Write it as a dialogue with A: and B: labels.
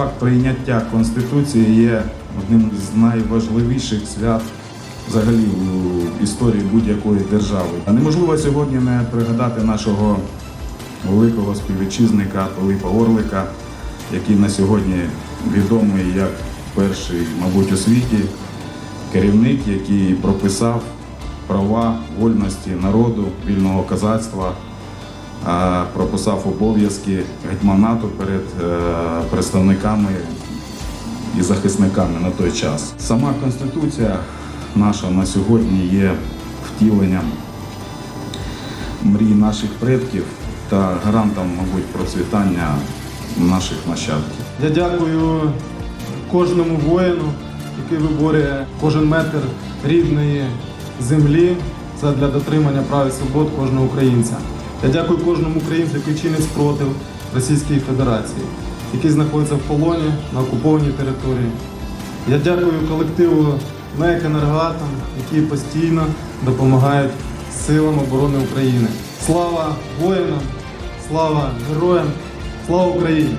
A: факт прийняття Конституції є одним з найважливіших свят взагалі у історії будь-якої держави. Неможливо сьогодні не пригадати нашого великого співвітчизника Пилипа Орлика, який на сьогодні відомий як перший, мабуть, у світі керівник, який прописав права вольності народу, вільного козацтва, прописав обов'язки гетьманату перед е, представниками і захисниками на той час. Сама конституція наша на сьогодні є втіленням мрій наших предків та гарантом, мабуть, процвітання наших нащадків.
B: Я дякую кожному воїну, який виборює кожен метр рідної землі Це для дотримання прав і свобод кожного українця. Я дякую кожному українцю, який чинить спротив Російській Федерації, який знаходиться в полоні на окупованій території. Я дякую колективу НЕК «Енергоатом», які постійно допомагають силам оборони України. Слава воїнам! Слава героям! Слава Україні!